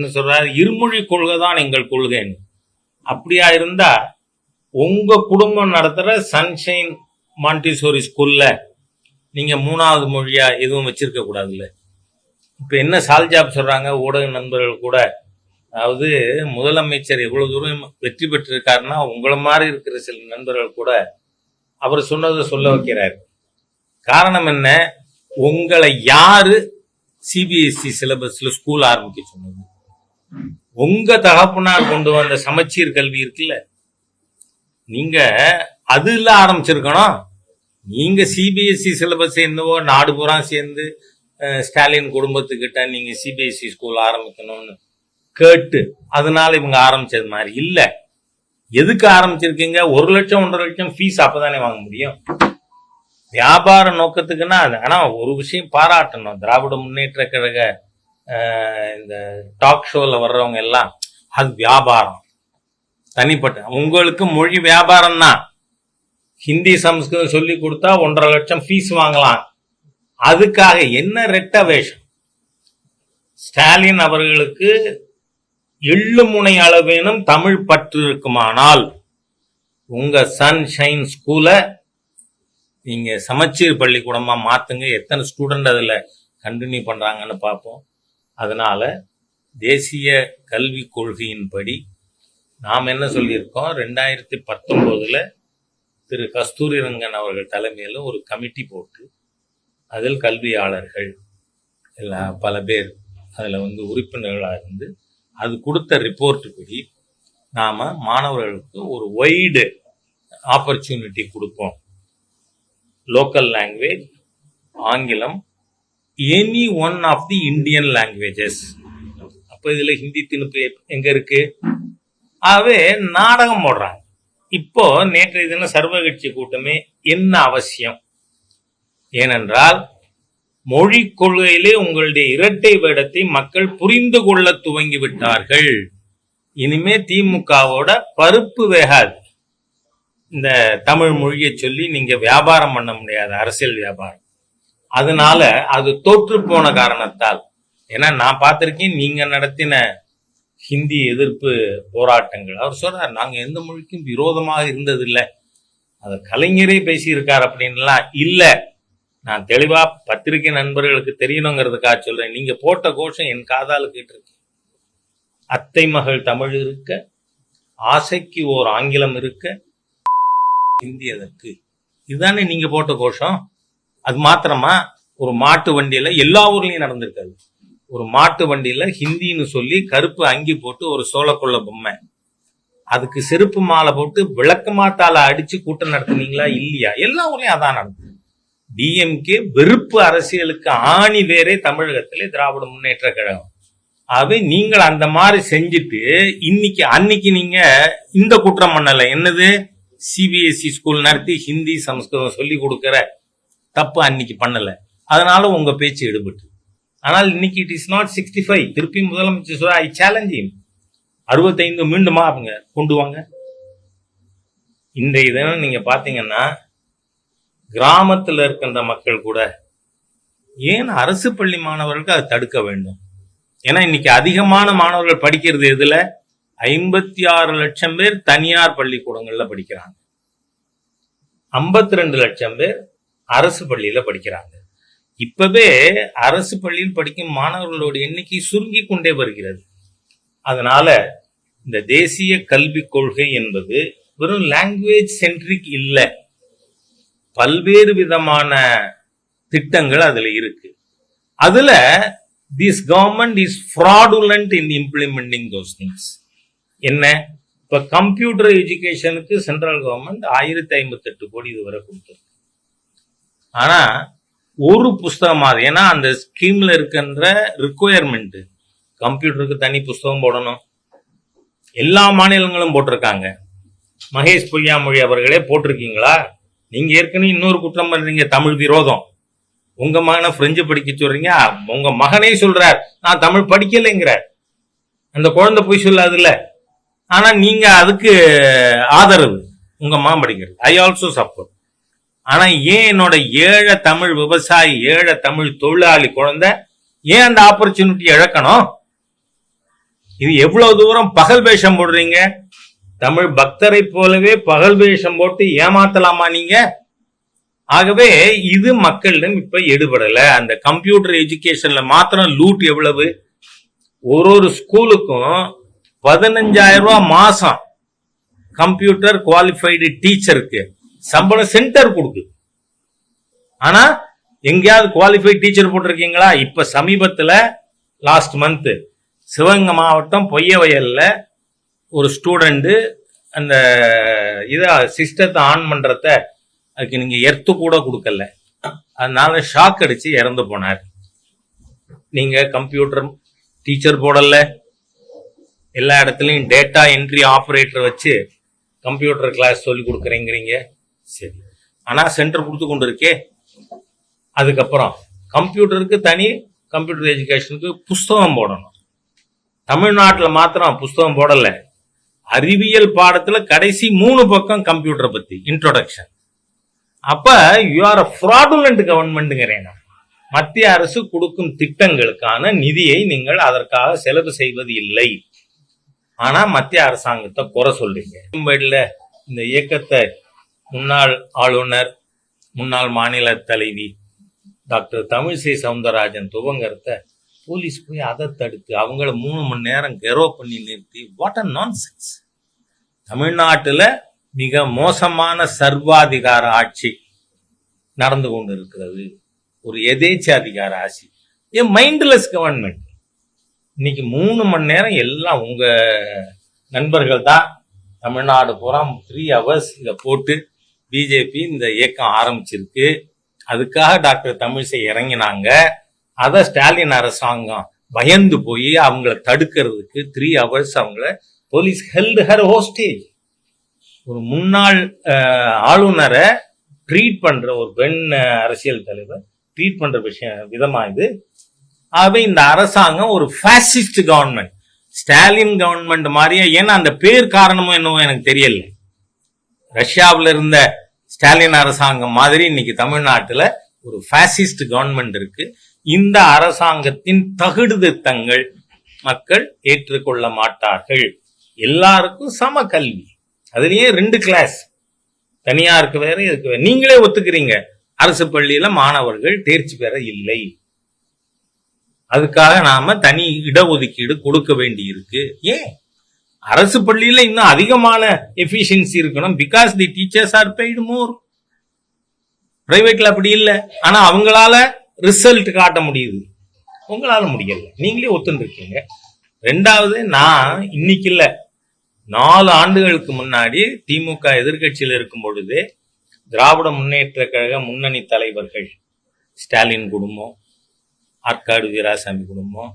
என்ன சொல்றாரு இருமொழி கொள்கை தான் எங்கள் கொள்கைன்னு அப்படியா இருந்தா உங்க குடும்பம் நடத்துற சன்ஷைன் மாண்டிசோரி ஸ்கூல்ல நீங்க மூணாவது மொழியா எதுவும் வச்சிருக்க கூடாதுல்ல. இப்ப என்ன சால்ஜாப் சொல்றாங்க? ஊடக நண்பர்கள் கூட. அதாவது முதலமைச்சர் எவ்வளவு தூரம் வெற்றி பெற்றிருக்காருன்னா உங்களை மாதிரி இருக்கிற சில நண்பர்கள் கூட அவர் சொன்னதை சொல்ல வைக்கிறார். காரணம் என்ன? உங்களை யாரு சிபிஎஸ்சி சிலபஸ்ல ஸ்கூல் ஆரம்பிக்க சொன்னது? உங்க தகப்பனார் கொண்டு வந்த சமச்சீர் கல்வி இருக்குல்ல. நீங்க அதுல ஆரம்பிச்சிருக்கணும். நீங்க சிபிஎஸ்சி சிலபஸ் என்னவோ நாடு பூரா சேர்ந்து அஹ், ஸ்டாலின் குடும்பத்துக்கிட்ட நீங்க சிபிஎஸ்சி ஸ்கூல் ஆரம்பிக்கணும்னு கேட்டு அதனால இவங்க ஆரம்பிச்சது மாதிரி இல்ல. எதுக்கு ஆரம்பிச்சிருக்கீங்க? ஒரு லட்சம் ஒன்றரை லட்சம் ஃபீஸ் அப்பதானே வாங்க முடியும். வியாபார நோக்கத்துக்குன்னா அது. ஆனா ஒரு விஷயம் பாராட்டணும். திராவிட முன்னேற்ற கழக இந்த டாக் ஷோவில் வர்றவங்க எல்லாம் அது வியாபாரம். தனிப்பட்ட உங்களுக்கு மொழி வியாபாரம் தான் ஹிந்தி சம்ஸ்கிருதம் சொல்லி கொடுத்தா ஒன்றரை லட்சம் ஃபீஸ் வாங்கலாம். அதுக்காக என்ன ரெட்ட வேஷம் ஸ்டாலின் அவர்களுக்கு எள்ளு முனை அளவேனும் தமிழ் பற்று இருக்குமானால் உங்க சன்ஷைன் ஸ்கூலை நீங்க சமச்சீர் பள்ளிக்கூடமா மாத்துங்க. எத்தனை ஸ்டூடெண்ட் அதில் கண்டினியூ பண்றாங்கன்னு பார்ப்போம். அதனால் தேசிய கல்விக் கொள்கையின்படி நாம் என்ன சொல்லியிருக்கோம்? ரெண்டாயிரத்தி பத்தொம்போதில் திரு கஸ்தூரி ரங்கன் அவர்கள் தலைமையில் ஒரு கமிட்டி போட்டு அதில் கல்வியாளர்கள் எல்லா பல பேர் அதில் வந்து உறுப்பினர்களாக இருந்து அது கொடுத்த ரிப்போர்ட் படி நாம் மாணவர்களுக்கு ஒரு வைடு ஆப்பர்ச்சுனிட்டி கொடுப்போம். லோக்கல் லாங்குவேஜ் ஆங்கிலம் any one of the Indian languages அப்போ இதில் ஹிந்தி திணிப்பு எங்கே இருக்கு? ஆகவே நாடகம் போடுறாங்க. இப்போ நேற்றைய தினம் சர்வகட்சி கூட்டமே என்ன அவசியம்? ஏனென்றால் மொழி கொள்கையிலே உங்களுடைய இரட்டை வேடத்தை மக்கள் புரிந்து கொள்ள துவங்கி விட்டார்கள். இனிமே திமுகவோட பருப்பு வேகாது. இந்த தமிழ் மொழியை சொல்லி நீங்க வியாபாரம் பண்ண முடியாது அரசியல் வியாபாரம். அதனால அது தோற்று போன காரணத்தால். ஏன்னா நான் பார்த்துருக்கேன் நீங்க நடத்தின ஹிந்தி எதிர்ப்பு போராட்டங்கள். அவர் சொல்றார் நாங்க எந்த மொழிக்கும் விரோதமாக இருந்ததில்லை. அது கலைஞரே பேசியிருக்கார் அப்படின்லாம் இல்லை. நான் தெளிவா பத்திரிகை நண்பர்களுக்கு தெரியணுங்கிறதுக்காக சொல்றேன். நீங்க போட்ட கோஷம் என் காதால் கேட்டிருக்கு. அத்தை மகள் தமிழ் இருக்க ஆசைக்கு ஓர் ஆங்கிலம் இருக்க ஹிந்தி அதற்கு. இதுதானே நீங்க போட்ட கோஷம்? அது மாத்திரமா ஒரு மாட்டு வண்டியில எல்லா ஊர்லயும் நடந்திருக்காது. ஒரு மாட்டு வண்டியில ஹிந்தின்னு சொல்லி கருப்பு அங்கி போட்டு ஒரு சோளக்குள்ள பொம்மை. அதுக்கு செருப்பு மாலை போட்டு விளக்கு மாத்தால அடிச்சு கூட்டம் நடத்துனீங்களா? இல்லையா? எல்லா ஊர்லயும் அதான் நடந்தது. டிஎம்கே வெறுப்பு அரசியலுக்கு ஆணி வேறே தமிழகத்திலே திராவிட முன்னேற்ற கழகம். ஆகவே நீங்கள் அந்த மாதிரி செஞ்சுட்டு இன்னைக்கு அன்னைக்கு நீங்க இந்த குற்றம் பண்ணல. என்னது? சிபிஎஸ்இ ஸ்கூல் நடத்தி ஹிந்தி சமஸ்கிருதம் சொல்லி கொடுக்குற தப்பு அன்னைக்கு பண்ணல. அதனால உங்க பேச்சு எடுபட்டு. ஆனால் இன்னைக்கு it is not sixty five திருப்பி முதலமைச்சர் சொல்ல ஐ சேலஞ்ச் அறுபத்தைந்து மீண்டுமா அவங்க கொண்டு வாங்க. இன்றைய தினம் நீங்க பாத்தீங்கன்னா கிராமத்துல இருக்கின்ற மக்கள் கூட ஏன் அரசு பள்ளி மாணவர்களுக்கு அதை தடுக்க வேண்டும்? ஏன்னா இன்னைக்கு அதிகமான மாணவர்கள் படிக்கிறது எதுல? ஐம்பத்தி ஆறு லட்சம் பேர் தனியார் பள்ளிக்கூடங்கள்ல படிக்கிறாங்க. ஐம்பத்தி ரெண்டு லட்சம் பேர் அரசு பள்ளியில படிக்கிறாங்க. இப்பவே அரசு பள்ளியில் படிக்கும் மாணவர்களோட எண்ணிக்கை சுருங்கி கொண்டே வருகிறது. அதனால இந்த தேசிய கல்விக் கொள்கை என்பது வெறும் லாங்குவேஜ் சென்ட்ரிக் இல்லை. பல்வேறு விதமான திட்டங்கள் அதில் இருக்கு. அதுல this government is fraudulent in implementing those things என்ன? இப்போ கம்ப்யூட்டர் எஜுகேஷனுக்கு சென்ட்ரல் கவர்மெண்ட் ஆயிரத்தி ஐம்பத்தெட்டு கோடி இதுவரை கொடுத்துருக்கு. ஆனா ஒரு புஸ்தகம் மாதிரி ஏன்னா அந்த ஸ்கீம்ல இருக்கின்ற ரிக்குயர்மெண்ட் கம்ப்யூட்டருக்கு தனி புஸ்தகம் போடணும். எல்லா மாநிலங்களும் போட்டிருக்காங்க. மகேஷ் பொய்யாமொழி அவர்களே போட்டிருக்கீங்களா? நீங்க ஏற்கனவே இன்னொரு குற்றம் பண்றீங்க தமிழ் விரோதம். உங்க மகனை பிரெஞ்சு படிக்க சொல்றீங்க. உங்க மகனே சொல்றார் நான் தமிழ் படிக்கலைங்கிறார். அந்த குழந்தை போய் சொல்லாதுல்ல. ஆனா நீங்க அதுக்கு ஆதரவு. உங்க மகன் படிக்கிறது. ஐ ஆல்சோ சப்போர்ட் ஆனா ஏன் என்னோட ஏழை தமிழ் விவசாயி ஏழை தமிழ் தொழிலாளி குழந்தை ஏன் அந்த ஆப்பர்ச்சுனிட்டி இழக்கணும்? இது எவ்வளவு தூரம் பகல் வேஷம் போடுறீங்க? தமிழ் பக்தரை போலவே பகல் வேஷம் போட்டு ஏமாத்தலாமா நீங்க? ஆகவே இது மக்களிடம் இப்ப எடுபடல. அந்த கம்ப்யூட்டர் எஜுகேஷன்ல மாத்திரம் லூட் எவ்வளவு? ஒரு ஒரு ஸ்கூலுக்கும் பதினஞ்சாயிரம் ரூபாய் மாசம் கம்ப்யூட்டர் குவாலிஃபைடு டீச்சருக்கு சம்பளம் சென்டர் கொடுக்குது. ஆனா எங்கேயாவது குவாலிஃபைட் டீச்சர் போட்டிருக்கீங்களா? இப்ப சமீபத்துல லாஸ்ட் மந்த் சிவகங்கை மாவட்டம் பொய்யவயல்ல ஒரு ஸ்டூடெண்ட்டு அந்த இதை சிஸ்டத்தை ஆன் பண்ணுறத அதுக்கு நீங்கள் எர்த்து கூட கொடுக்கல. அதனால ஷாக் அடித்து இறந்து போனார். நீங்கள் கம்ப்யூட்டர் டீச்சர் போடல. எல்லா இடத்துலையும் டேட்டா என்ட்ரி ஆப்ரேட்டர் வச்சு கம்ப்யூட்டர் கிளாஸ் சொல்லி கொடுக்குறேங்கிறீங்க. சரி. ஆனால் சென்டர் கொடுத்து கொண்டு இருக்கே அதுக்கப்புறம் கம்ப்யூட்டருக்கு தனி கம்ப்யூட்டர் எஜுகேஷனுக்கு புஸ்தகம் போடணும். தமிழ்நாட்டில் மாத்திரம் புஸ்தகம் போடலை. அறிவியல் பாடத்துல கடைசி மூணு பக்கம் கம்ப்யூட்டரை பற்றி இன்ட்ரோடக்ஷன் அப்போ யூ ஆர் அ ஃப்ராடுலண்ட் கவர்மெண்ட்டுங்கிறேன் நான். மத்திய அரசு கொடுக்கும் திட்டங்களுக்கான நிதியை நீங்கள் அதற்காக செலவு செய்வது இல்லை. ஆனால் மத்திய அரசாங்கத்தை குறை சொல்றீங்க. மும்பைல இந்த இயக்கத்தை முன்னாள் ஆளுநர் முன்னாள் மாநில தலைவி டாக்டர் தமிழிசை சவுந்தரராஜன் துவங்கறத போலீஸ் போய் அதை தடுத்து அவங்கள மூணு மணி நேரம் கெரோ பண்ணி நிறுத்தி. வாட் அ நான்சென்ஸ் தமிழ்நாட்டில் மிக மோசமான சர்வாதிகார ஆட்சி நடந்து கொண்டு இருக்கிறது ஒரு எதேச்சாதிகார ஆட்சி. ஏ மைண்ட்லெஸ் கவர்மெண்ட் இன்னைக்கு மூணு மணி நேரம் எல்லாம் உங்க நண்பர்கள் தான். தமிழ்நாடு பூரா த்ரீ ஹவர்ஸ் இதை போட்டு பிஜேபி இந்த இயக்கம் ஆரம்பிச்சிருக்கு. அதுக்காக டாக்டர் தமிழிசை இறங்கினாங்க. அதை ஸ்டாலின் அரசாங்கம் பயந்து போய் அவங்கள தடுக்கிறதுக்கு த்ரீ ஹவர்ஸ் அவங்கள போலீஸ் ஹெல்டு ஹர் ஹோஸ்டேஜ் ஒரு முன்னாள் ஆளுநரை ட்ரீட் பண்ற ஒரு பெண் அரசியல் தலைவர் ட்ரீட் பண்ற விஷயம் விதமா இது. ஆகவே இந்த அரசாங்கம் ஒரு ஃபேசிஸ்ட் கவர்மெண்ட் ஸ்டாலின் கவர்மெண்ட் மாதிரியே? ஏன்னா அந்த பேர் காரணமும் என்னவோ எனக்கு தெரியல. ரஷ்யாவில் இருந்த ஸ்டாலின் அரசாங்கம் மாதிரி இன்னைக்கு தமிழ்நாட்டுல ஒரு ஃபேசிஸ்ட் கவர்மெண்ட் இருக்கு. இந்த அரசாங்கத்தின் தகுடுதித்தங்கள் மக்கள் ஏற்றுக்கொள்ள மாட்டார்கள். எல்லாருக்கும் சம கல்வி. அதுலயே ரெண்டு கிளாஸ் தனியாருக்கு வேற இதுக்கு வேற. நீங்களே ஒத்துக்கிறீங்க. அரசு பள்ளியில மாணவர்கள் தேர்ச்சி பெற இல்லை. அதுக்காக நாம தனி இடஒதுக்கீடு கொடுக்க வேண்டி இருக்கு ஏன்? அரசு பள்ளியில இன்னும் அதிகமான எஃபிஷியன்சி இருக்கணும். Because the teachers are paid more பிரைவேட்ல அப்படி இல்லை. ஆனா அவங்களால ரிசல்ட் காட்ட முடியுது. உங்களால முடியல. நீங்களே ஒத்துருக்கீங்க ரெண்டாவது நான் இன்னைக்கு இல்லை. நாலு ஆண்டுகளுக்கு முன்னாடி திமுக எதிர்க்கட்சியில் இருக்கும் பொழுது திராவிட முன்னேற்ற கழக முன்னணி தலைவர்கள் ஸ்டாலின் குடும்பம் ஆற்காடு வீராசாமி குடும்பம்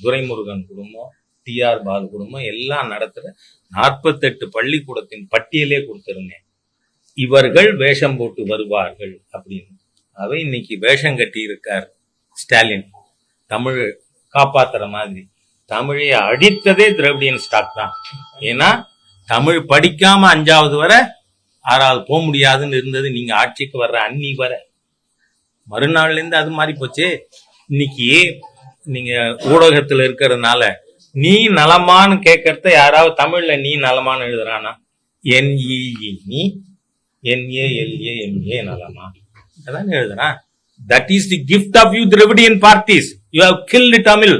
துரைமுருகன் குடும்பம் டிஆர் பாலு குடும்பம் எல்லாம் நடத்துற நாற்பத்தெட்டு பள்ளிக்கூடத்தின் பட்டியலே கொடுத்திருந்தேன். இவர்கள் வேஷம் போட்டு வருவார்கள் அப்படின்னு. அவை இன்னைக்கு வேஷம் கட்டி இருக்கார் ஸ்டாலின். தமிழ் காப்பாத்துற மாதிரி. தமிழை அடித்ததே திராவிடியன் ஸ்டாக் தான். ஏன்னா தமிழ் படிக்காம அஞ்சாவது வரை ஆறாவது போக முடியாதுன்னு இருந்தது. நீங்க ஆட்சிக்கு வர்ற அன்னி வர. மறுநாள்ல இருந்து அது மாதிரி போச்சு. இன்னைக்கு நீங்க ஊடகத்துல இருக்கிறதுனால நீ நலமான்னு கேட்கறத யாராவது தமிழ்ல நீ நலமான்னு எழுதுறானா? என்இஇ நீ என்ஏஎல்ஏ எம்ஏ நலமா? அதான் எழுதுறான். That is the gift of you Dravidian parties you have killed Tamil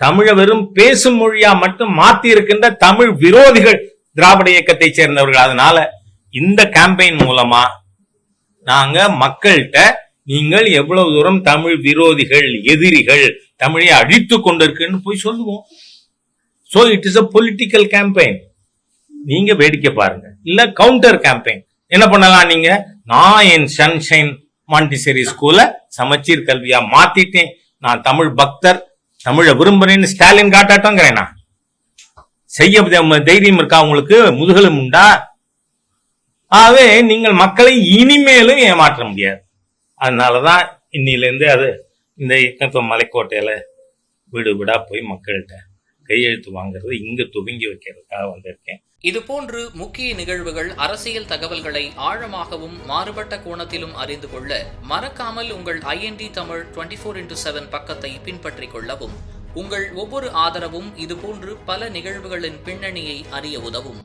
தமிழ வெறும் பேசும் மொழியா மட்டும் மாத்தி இருக்கின்ற தமிழ் விரோதிகள் திராவிட இயக்கத்தை சேர்ந்தவர்கள். அதனால இந்த கேம்பெயின் மூலமா நாங்க மக்கள்கிட்ட நீங்கள் எவ்வளவு தூரம் தமிழ் விரோதிகள் எதிரிகள் தமிழை அழித்து கொண்டிருக்குன்னு போய் சொல்லுவோம். So it is a political campaign நீங்க வேடிக்கை பாருங்க. இல்ல கவுண்டர் கேம்பெயின் என்ன பண்ணலாம் நீங்க? நான் என் சன்ஷைன் மாண்டிசேரி ஸ்கூல சமச்சீர் கல்வியா மாத்திட்டேன். நான் தமிழ் பக்தர். தமிழை விரும்புறேன்னு ஸ்டாலின் காட்டாட்டோங்கிறேனா செய்ய தைரியம் இருக்கா உங்களுக்கு? முதுகலும் உண்டா? ஆகவே நீங்கள் மக்களை இனிமேலும் ஏமாற்ற முடியாது. அதனாலதான் இன்னிலேருந்து அது இந்த இயக்கத்தை மலைக்கோட்டையில வீடு வீடா போய் மக்கள்கிட்ட கையெழுத்து வாங்குறது இங்க துவங்கி வைக்கிறதுக்காக வந்திருக்கேன். இதுபோன்று முக்கிய நிகழ்வுகள் அரசியல் தகவல்களை ஆழமாகவும் மாறுபட்ட கோணத்திலும் அறிந்து கொள்ள மறக்காமல் உங்கள் IND Tamil twenty four into seven பக்கத்தை பின்பற்றிக் கொள்ளவும். உங்கள் ஒவ்வொரு ஆதரவும் இதுபோன்று பல நிகழ்வுகளின் பின்னணியை அறிய உதவும்.